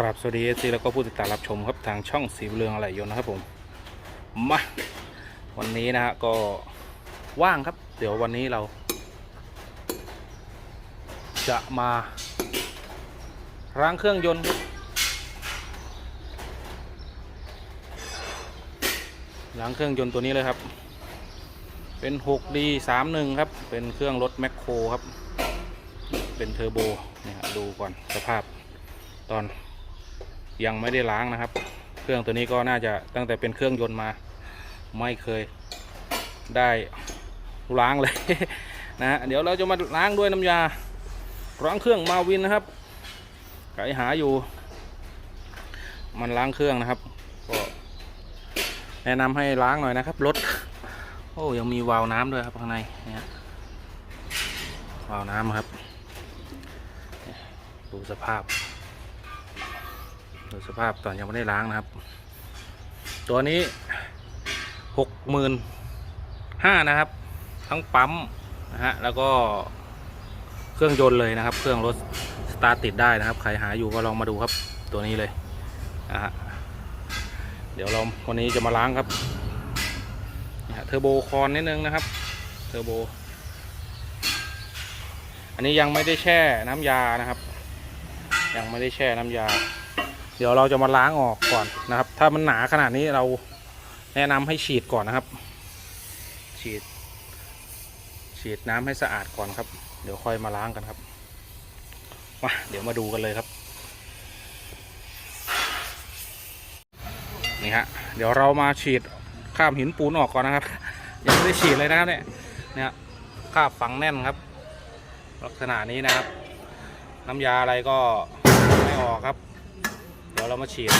ครับสวัสดีเอซีแล้วก็ผู้ติดตามรับชมครับทางช่องสีเรืองอะไรยนต์นะครับผมมาวันนี้นะฮะก็ว่างครับ เดี๋ยววันนี้เรา จะมาล้างเครื่องยนต์ครับล้างเครื่องยนต์ตัวนี้เลยครับ เป็น 6D 31 ครับ เป็นเครื่องรถแมคโครครับ เป็นเทอร์โบเนี่ยดูก่อนสภาพตอน ยังไม่ได้ล้างนะครับ เครื่องตัวนี้ก็น่าจะตั้งแต่เป็นเครื่องยนต์มา ไม่เคยได้ล้างเลยนะฮะเดี๋ยวเราจะมาล้างด้วยน้ำยาล้างเครื่องมาวินนะครับใครหาอยู่ มันล้างเครื่องนะครับก็แนะนำให้ล้างหน่อยนะครับรถโอ้ยังมีวาล์วน้ำด้วยครับข้างในเนี่ยวาล์วน้ำครับ ดูสภาพ ดูสภาพตอนยังไม่ได้ล้างนะครับ ตัวนี้หกหมื่นห้านะครับ ทั้งปั๊มนะฮะแล้วก็เครื่องยนต์เลยนะครับ เครื่องรถสตาร์ติดได้นะครับใครหาอยู่ก็ลองมาดูครับ ตัวนี้เลยนะฮะเดี๋ยวเราวันนี้จะมาล้างครับเทอร์โบคอนนิดนึงนะครับเทอร์โบ อันนี้ยังไม่ได้แช่น้ำยานะครับ ยังไม่ได้แช่น้ำยา เดี๋ยวเราจะมาล้างออกก่อนนะครับ ถ้ามันหนาขนาดนี้เราแนะนำให้ฉีดก่อนนะครับ ฉีด ฉีดน้ำให้สะอาดก่อนครับ เดี๋ยวค่อยมาล้างกันครับมาเดี๋ยวมาดูกันเลยครับ นี่ฮะเดี๋ยวเรามาฉีดข้ามหินปูนออกก่อนนะครับ ยังไม่ได้ฉีดเลยนะครับเนี่ยเนี่ยคราบฝังแน่นครับ ลักษณะนี้นะครับ น้ำยาอะไรก็ไม่ออกครับเดี๋ ยวเรามาฉีด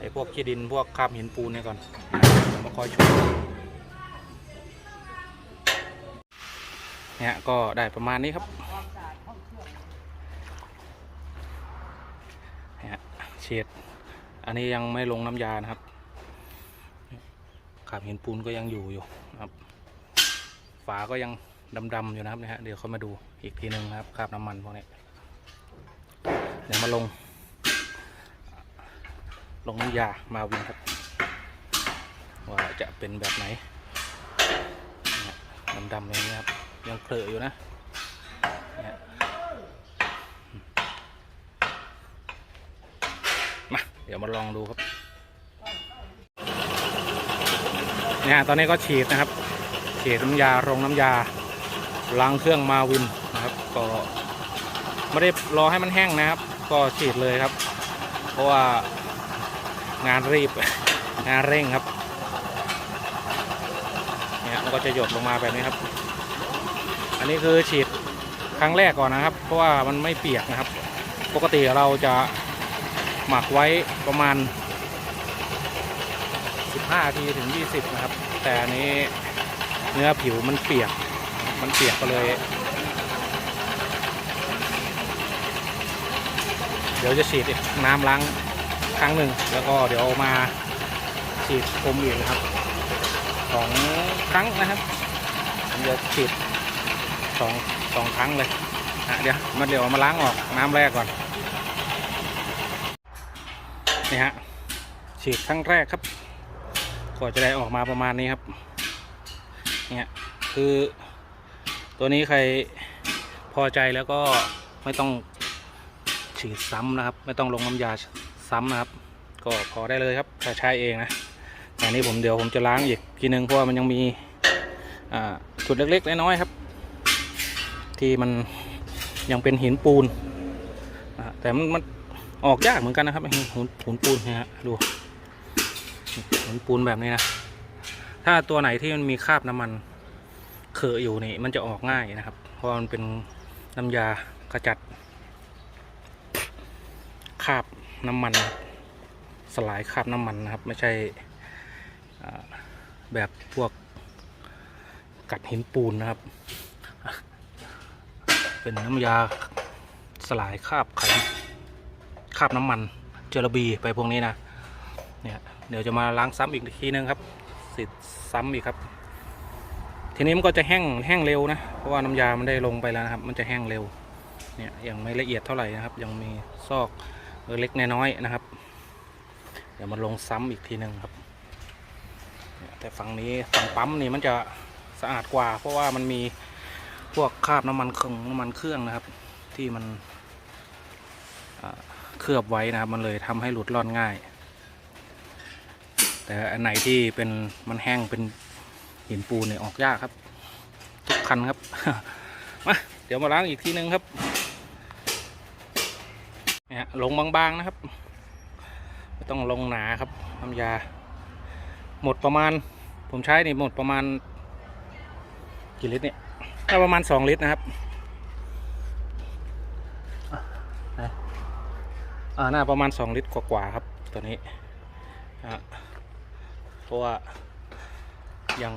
ไอ้พวกขี้ดินพวกคราบหินปูนเนี่ยก่อนมาคอยช่วยเนี่ยก็ได้ประมาณนี้ครับเนี่ยฉีดอันนี้ยังไม่ลงน้ำยานะครับคราบหินปูนก็ยังอยู่อยู่นะครับ ฝาก็ยังดำๆอยู่นะครับเนี่ยฮะเดี๋ยวเขามาดูอีกทีหนึ่งนะครับคราบน้ำมันพวกนี้เดี๋ยวมาลง ลงน้ำยามาวินครับ ว่าจะเป็นแบบไหนเนี่ยดำๆเลยนะครับ ยังเผลออยู่นะนี่มาเดี๋ยวมาลองดูครับเนี่ยตอนนี้ก็ฉีดนะครับ ฉีดน้ำยาลงน้ำยาล้างเครื่องมาวินนะครับ ก็ไม่ได้รอให้มันแห้งนะครับ ก็ฉีดเลยครับ เพราะว่า งานรีบ งานเร่งครับเนี่ยมันก็จะหยดลงมาแบบนี้ครับ อันนี้คือฉีดครั้งแรกก่อนนะครับ เพราะว่ามันไม่เปียกนะครับ ปกติเราจะหมักไว้ประมาณ 15นาทีถึง 20 นะครับ แต่อันนี้เนื้อผิวมันเปียก มันเปียกก็เลย เดี๋ยวจะฉีดน้ำล้าง ครั้งหนึ่งแล้วก็เดี๋ยวมาฉีดพรมอีกนะครับสองครั้งนะครับผมจะฉีดสองสองครั้งเลยอะเดี๋ยวมาเดี๋ยวมาล้างออกน้ำแรกก่อนนี่ฮะฉีดครั้งแรกครับก็จะได้ออกมาประมาณนี้ครับเนี่ยคือตัวนี้ใครพอใจแล้วก็ไม่ต้องฉีดซ้ำนะครับ ไม่ต้องลงน้ำยา ซ้ำนะครับ ก็พอได้เลยครับถ้าใช้เองนะแต่นี้ผมเดี๋ยวผมจะล้างอีกทีนึงเพราะว่ามันยังมีอ่าจุดเล็กๆน้อยๆครับ ที่มันยังเป็นหินปูนนะแต่มันมันออกยากเหมือนกันนะครับหินหินหินปูนนี่ยฮะดูหินปูนแบบนี้นะถ้าตัวไหนที่มันมีคราบน้ำมันเขอะอยู่นี่มันจะออกง่ายนะครับ เพราะมันเป็นน้ำยากระจัดคราบ น้ำมัน สลายคราบน้ำมันนะครับ ไม่ใช่แบบพวกกัดหินปูนนะครับ เป็นน้ำยาสลายคราบไขคราบน้ำมันเจลบีไปพวกนี้นะเนี่ยเดี๋ยวจะมาล้างซ้ำอีกทีนึงครับสิซ้ำอีกครับ ทีนี้มันก็จะแห้งแห้งเร็วนะเพราะว่าน้ำยามันได้ลงไปแล้วนะครับ มันจะแห้งเร็วเนี่ยยังไม่ละเอียดเท่าไหร่นะครับ ยังมีซอก เล็กน้อยนะครับ เดี๋ยวมาลงซ้ำอีกทีหนึ่งครับ แต่ฝั่งนี้ฝั่งปั๊มนี่มันจะสะอาดกว่า เพราะว่ามันมีพวกคราบน้ำมันเครื่องน้ำมันเครื่องนะครับ ที่มันเคลือบไว้นะครับ มันเลยทำให้หลุดร่อนง่าย แต่อันไหนที่เป็นมันแห้งเป็นหินปูนเนี่ยออกยากครับ ทุกคันครับมาเดี๋ยวมาล้างอีกทีนึงครับ ลงบางๆนะครับ ไม่ต้องลงหนาครับน้ำยา หมดประมาณ ผมใช้นี่หมดประมาณกี่ลิตรเนี่ยถ้าประมาณสองลิตรนะครับอะไหนอ่าน่าประมาณสองลิตรกว่าๆครับตัวนี้เพราะว่ายัง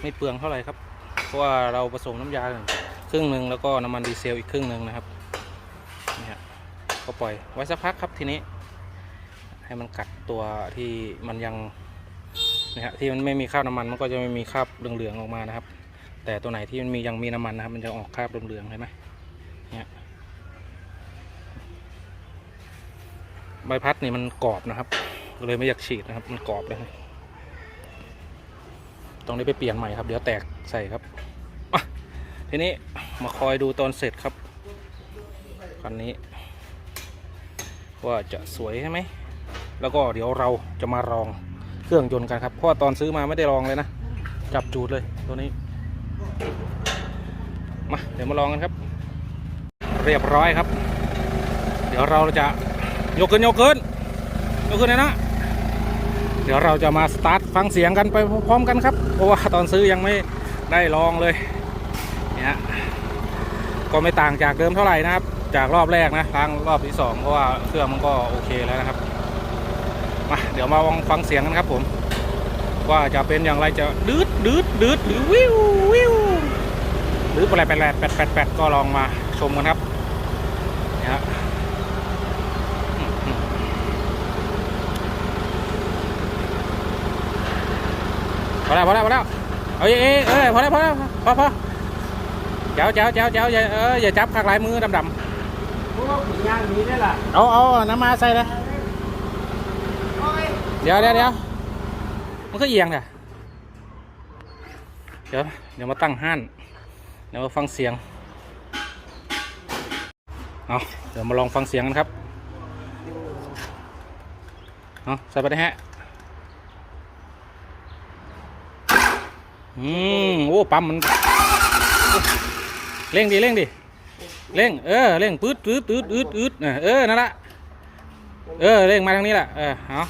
ไม่เปลืองเท่าไหร่ครับ เพราะว่าเราผสมน้ำยาค รึ่งหนึ่งแล้วก็น้ำมันดีเซลอีกครึ่งหนึ่งนะครับนี่ฮะก็ปล่อยไว้สักพักครับทีนี้ ให้มันกัดตัวที่มันยังนะฮะที่มันไม่มีคราบน้ำมันมันก็จะไม่มีคราบเหลืองๆออกมานะครับ แต่ตัวไหนที่มันมียังมีน้ำมันนะครับ มันจะออกคราบเหลืองๆเห็นไหมเนี่ยใบพัดนี่มันกรอบนะครับเลยไม่อยากฉีดนะครับ มันกรอบเลยต้องได้ไปเปลี่ยนใหม่ครับ เดี๋ยวแตกใส่ครับ ทีนี้มาคอยดูตอนเสร็จครับ คันนี้ ว่าจะสวยใช่ไหม แล้วก็เดี๋ยวเราจะมาลองเครื่องยนต์กันครับ เพราะว่าตอนซื้อมาไม่ได้ลองเลยนะ จับจูดเลยตัวนี้ มา เดี๋ยวมาลองกันครับ เรียบร้อยครับ เดี๋ยวเราจะยกขึ้นยกขึ้นยกขึ้นเลยนะ เดี๋ยวเราจะมาสตาร์ทฟังเสียงกันไปพร้อมๆกันครับ เพราะว่าตอนซื้อยังไม่ได้ลองเลย ก็ไม่ต่างจากเดิมเท่าไหร่นะครับ จากรอบแรกนะล้างรอบที่สองเพราะว่าเครื่องมันก็โอเคแล้วนะครับมาเดี๋ยวมาลองฟังเสียงกันครับผม ว่าจะเป็นอย่างไรจะดืดดืดดืดหรือวิววิวหรือแปดแปดแปดแปดแปดแปดก็ลองมาชมกันครับเนี่ยฮะพอแล้วพอแล้วพอแล้วเอาเอ้ยเอ้ยพอแล้วพอแล้วพอพอ เจ้าเจ้าเจ้าเจ้าอย่าเอออย่าจับขากลายมือดำดำพวกผลงานนี้นี่แหละเอาเอาน้ำมาใส่เลยเดี๋ยวเดี๋ยวเดี๋ยวมันก็เอียงเนี่ยเดี๋ยวเดี๋ยวมาตั้งห้านเดี๋ยวมาฟังเสียงเอาเดี๋ยวมาลองฟังเสียงกันครับเอาใส่ไปได้ฮะอืมโอ้ปั๊มมัน เร่งดิเร่งดิเร่งเออเร่งปื๊ดปื๊ดปื๊ดอืดอืดน่เออนั่นละเออเร่งมาทางนี้แหละเออเอา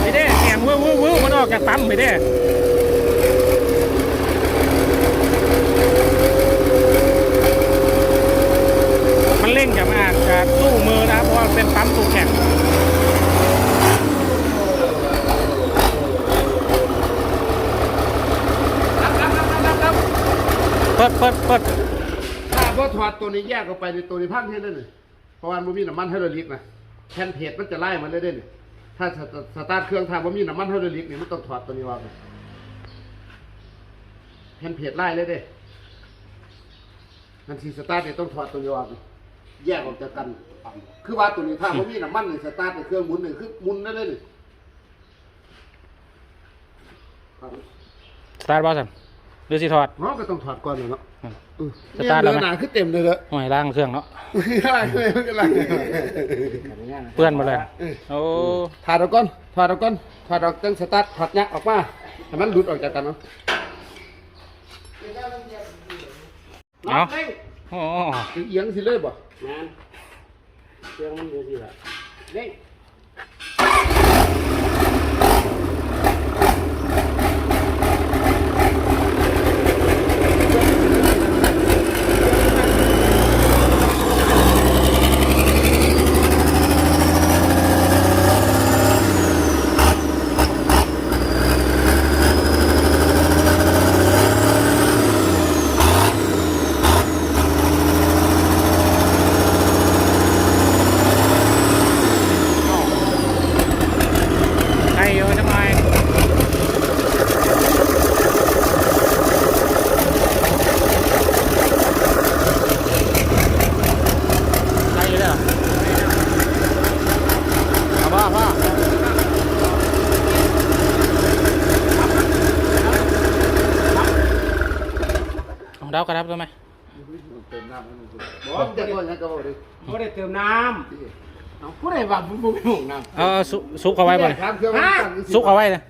ไม่ได้เสียงวื้อวื้อวื้อมันออกจากปั๊มไม่ได้มันเร่งจะมาจะสู้มือนะครับเพราะว่าเป็นปั๊มสูบแข็ง รับรับรับรับรับรับ เปิดเปิดเปิด ถ้าว่าถอด ตัวนี้แยกออกไปในตัวนี้พังให้ได้เลยเพราะว่ามันมีน้ำมันไฮดรอลิกนะแผ่นเพจมันจะไล่มันได้เนี่ยถ้าสตาร์ทเครื่องทางว่ามีน้ำมันไฮดรอลิกเนี่ยมันต้องถอดตัวนี้ออกแผ่นเพจไล่เลยเด้นันทีสตาร์ทเนี่ยต้องถอดตัวนี้ออกแยกออกจากกัน คือว่าตัวนี้ถ้าว่ามีน้ำมันเนี่ยสตาร์ทในเครื่องหมุนเนี่ยคือหมุนได้เลยนี่ค รับสตาร์ทบอสันดูสิถอดเนาะก็ต้องถอดก่อนเลยเนาะอืมเออสตาร์ทแล้วเนื้ไหมอหนาคือเต็มเลยเนอะห่วยล่างเครื่องเนาะอะไรเลยอะไรเปื้อนหมาเลยโอ้ถอดออกก่อนถอดออกก่อนถอดออกจังสตาร์ทถอดเนี้ยออกมาให้มันหลุดออกจากกันเนาะเอาโอ้เอียงสิเลยบ่งานเครื่องมันอยู่ที่ละเด้ง ดาวกระดับได้ไหมเติมน้ำให้มันสิบอกแต่ก่อนยังก็บอกดิไม่ได้เติมน้ำเอาผู้ใดว่าผมบ่มีห้องน้ำเอาเอาซุซุกเอาไว้บ่ถามเครื่องมันตั้งสิซุกเอาไว้เลย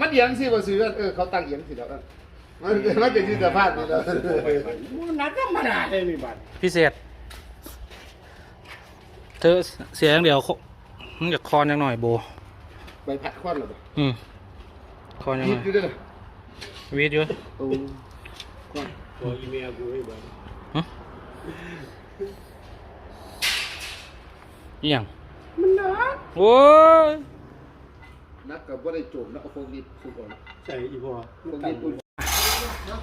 มันเอียงสิบ่ซื้อเออเขาตั้งเอียงสิแล้วกันมันมันเป็นที่สภาพนี่แล้วมันนัดธรรมดาได้มีบัตรพิเศษ เธอเสียอย่างเดียวคมันอยากคอนยังหน่อยโบใบพัดควันเหรอบ่อืมคอนยังหยิน่บอยอยู่เด้อวีดอยู่โอ้ควัน ตัวอีเมลกูให้บัตรหึอิหยังมันนัดโอ้ยนักก็บ่ได้โจมแล้วเอาโฟกิดสุกก่อนใส่อีพอโฟกิดอุ่น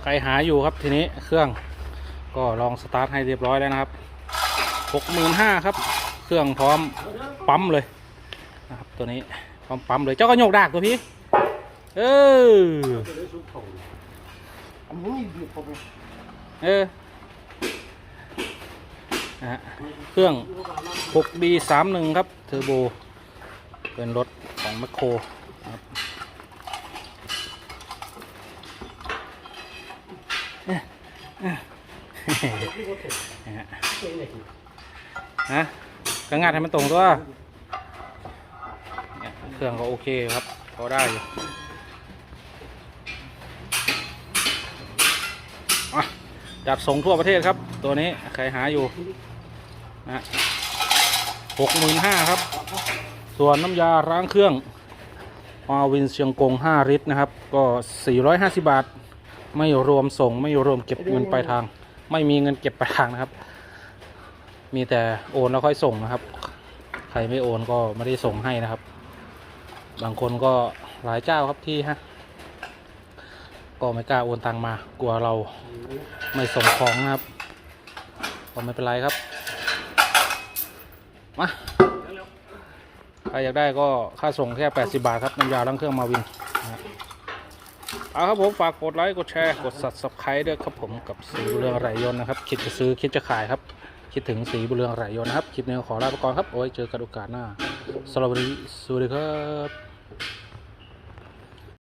ใครหาอยู่ครับทีนี้เครื่องก็ลองสตาร์ทให้เรียบร้อยแล้วนะครับหกหมื่นห้าครับ เครื่องพร้อมปั๊มเลยนะครับตัวนี้พร้อมปั๊มเลยเจ้าก็โยกดากตัวพี่เออ เออนะฮะเครื่อง 6B31 ครับ เทอร์โบ เป็นรถของแมคโครนะครับนะฮะฮะก็งัดให้มันตรงตัวเนี่ยเครื่องก็โอเคครับพอได้อยู่อะ จัดส่งทั่วประเทศครับ ตัวนี้ใครหาอยู่นะหกหมื่นห้าครับ ส่วนน้ำยาล้างเครื่องมาวินเชียงกง 5 ลิตรนะครับ ก็ 450 บาท ไม่รวมส่ง ไม่รวมเก็บเงินปลายทาง ไม่มีเงินเก็บปลายทางนะครับ มีแต่โอนแล้วค่อยส่งนะครับ ใครไม่โอนก็ไม่ได้ส่งให้นะครับ บางคนก็หลายเจ้าครับที่ฮะ ก็ไม่กล้าโอนตังมากลัวเราไม่ส่งของนะครับก็ไม่เป็นไรครับ มาใครอยากได้ก็ค่าส่งแค่ 80 บาทครับน้ำยาล้างเครื่องมาวินเอาครับผมฝากกดไลค์กดแชร์กด subscribe ด้วยครับผมกับสีบุเรืองไหรยนนะครับ คิดจะซื้อคิดจะขายครับ คิดถึงสีบุเรืองไหรยนนะครับ คลิปนี้ขอลาไปก่อนครับโอ้ยเจอกันโอกาสหน้าสำหรับวันนี้สวัสดีครับ